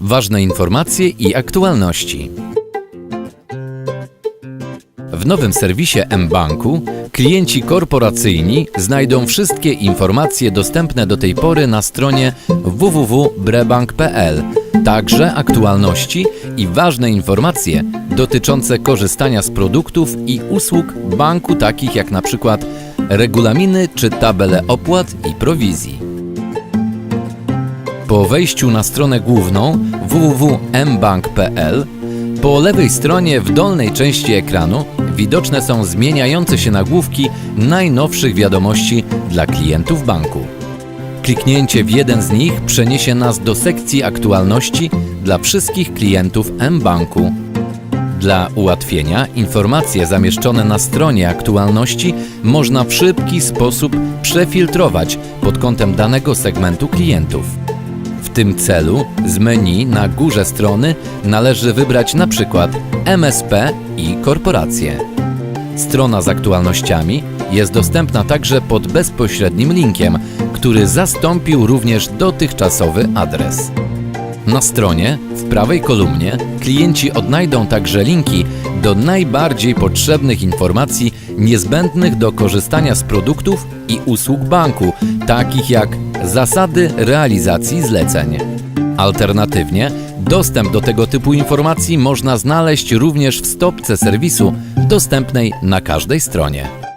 Ważne informacje i aktualności. W nowym serwisie mBanku klienci korporacyjni znajdą wszystkie informacje dostępne do tej pory na stronie www.brebank.pl, także aktualności i ważne informacje dotyczące korzystania z produktów i usług banku takich jak na przykład regulaminy czy tabele opłat i prowizji. Po wejściu na stronę główną www.mbank.pl po lewej stronie w dolnej części ekranu widoczne są zmieniające się nagłówki najnowszych wiadomości dla klientów banku. Kliknięcie w jeden z nich przeniesie nas do sekcji aktualności dla wszystkich klientów mBanku. Dla ułatwienia informacje zamieszczone na stronie aktualności można w szybki sposób przefiltrować pod kątem danego segmentu klientów. W tym celu z menu na górze strony należy wybrać na przykład MSP i korporacje. Strona z aktualnościami jest dostępna także pod bezpośrednim linkiem, który zastąpił również dotychczasowy adres. Na stronie, w prawej kolumnie, klienci odnajdą także linki do najbardziej potrzebnych informacji niezbędnych do korzystania z produktów i usług banku, takich jak zasady realizacji zleceń. Alternatywnie, dostęp do tego typu informacji można znaleźć również w stopce serwisu dostępnej na każdej stronie.